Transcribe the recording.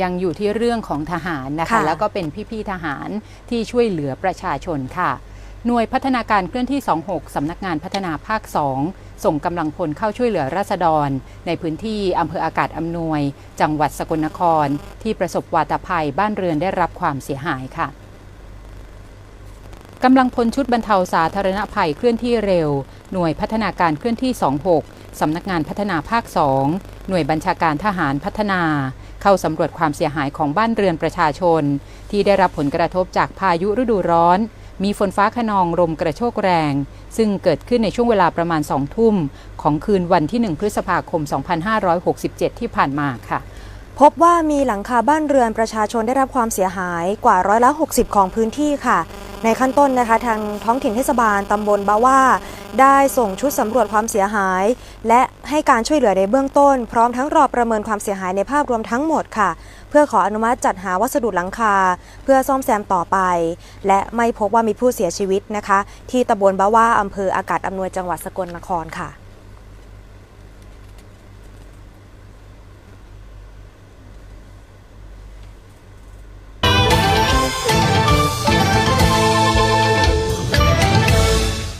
ยังอยู่ที่เรื่องของทหารนะคะค่ะแล้วก็เป็นพี่ๆทหารที่ช่วยเหลือประชาชนค่ะ หน่วยพัฒนาการเคลื่อนที่ 26 สำนักงานพัฒนาภาค 2 ส่งกำลังพลเข้าช่วยเหลือราษฎร ในพื้นที่อำเภออากาศอำนวย จังหวัดสกลนคร ที่ประสบวาตภัยบ้านเรือนได้รับความเสียหายค่ะกำลังพลชุดบรรเทาสาธารณภัยเคลื่อนที่เร็ว หน่วยพัฒนาการเคลื่อนที่ 26 สำนักงานพัฒนาภาค 2 หน่วยบัญชาการทหารพัฒนา เข้าสำรวจความเสียหายของบ้านเรือนประชาชน ที่ได้รับผลกระทบจากพายุฤดูร้อน มีฝนฟ้าขนองลมกระโชกแรง ซึ่งเกิดขึ้นในช่วงเวลาประมาณ2ทุ่ม ของคืนวันที่ 1 พฤษภาคม 2567 ที่ผ่านมาค่ะพบว่ามีหลังคาบ้านเรือนประชาชนได้รับความเสียหายกว่าร้อยละ 60 ของพื้นที่ค่ะ ในขั้นต้นนะคะทางท้องถิ่นเทศบาลตำบลบาว่า ได้ส่งชุดสำรวจความเสียหาย และให้การช่วยเหลือในเบื้องต้น พร้อมทั้งรอประเมินความเสียหายในภาพรวมทั้งหมดค่ะ เพื่อขออนุมัติจัดหาวัสดุหลังคา เพื่อซ่อมแซมต่อไป และไม่พบว่ามีผู้เสียชีวิตนะคะ ที่ตำบลบาว่าอำเภออากาศอำนวยจังหวัดสกลนครค่ะ